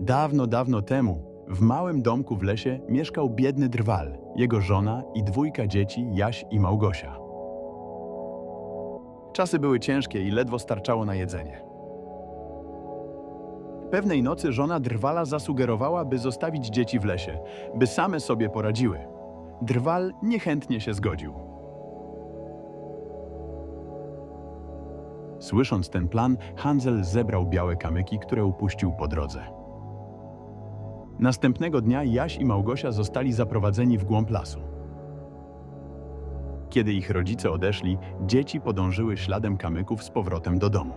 Dawno, dawno temu w małym domku w lesie mieszkał biedny drwal, jego żona i dwójka dzieci Jaś i Małgosia. Czasy były ciężkie i ledwo starczało na jedzenie. Pewnej nocy żona drwala zasugerowała, by zostawić dzieci w lesie, by same sobie poradziły. Drwal niechętnie się zgodził. Słysząc ten plan, Hansel zebrał białe kamyki, które upuścił po drodze. Następnego dnia Jaś i Małgosia zostali zaprowadzeni w głąb lasu. Kiedy ich rodzice odeszli, dzieci podążyły śladem kamyków z powrotem do domu.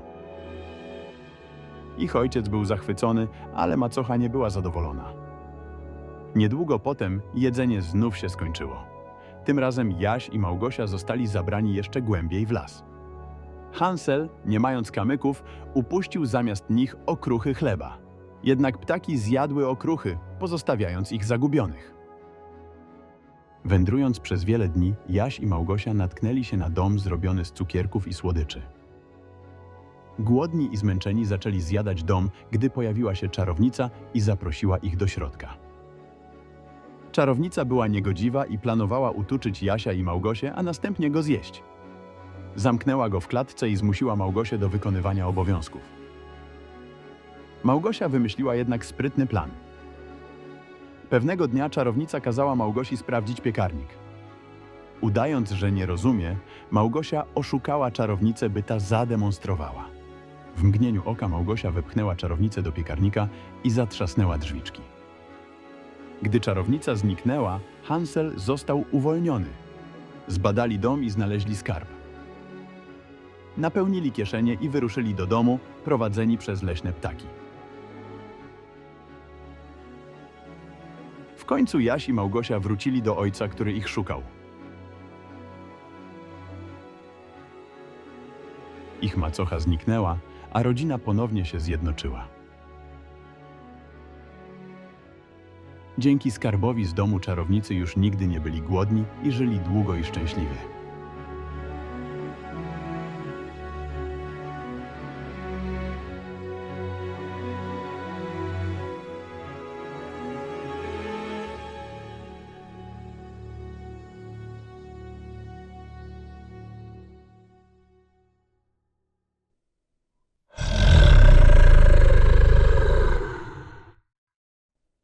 Ich ojciec był zachwycony, ale macocha nie była zadowolona. Niedługo potem jedzenie znów się skończyło. Tym razem Jaś i Małgosia zostali zabrani jeszcze głębiej w las. Hansel, nie mając kamyków, upuścił zamiast nich okruchy chleba. Jednak ptaki zjadły okruchy, pozostawiając ich zagubionych. Wędrując przez wiele dni, Jaś i Małgosia natknęli się na dom zrobiony z cukierków i słodyczy. Głodni i zmęczeni zaczęli zjadać dom, gdy pojawiła się czarownica i zaprosiła ich do środka. Czarownica była niegodziwa i planowała utuczyć Jasia i Małgosię, a następnie go zjeść. Zamknęła go w klatce i zmusiła Małgosię do wykonywania obowiązków. Małgosia wymyśliła jednak sprytny plan. Pewnego dnia czarownica kazała Małgosi sprawdzić piekarnik. Udając, że nie rozumie, Małgosia oszukała czarownicę, by ta zademonstrowała. W mgnieniu oka Małgosia wepchnęła czarownicę do piekarnika i zatrzasnęła drzwiczki. Gdy czarownica zniknęła, Hansel został uwolniony. Zbadali dom i znaleźli skarb. Napełnili kieszenie i wyruszyli do domu, prowadzeni przez leśne ptaki. W końcu Jaś i Małgosia wrócili do ojca, który ich szukał. Ich macocha zniknęła, a rodzina ponownie się zjednoczyła. Dzięki skarbowi z domu czarownicy już nigdy nie byli głodni i żyli długo i szczęśliwie.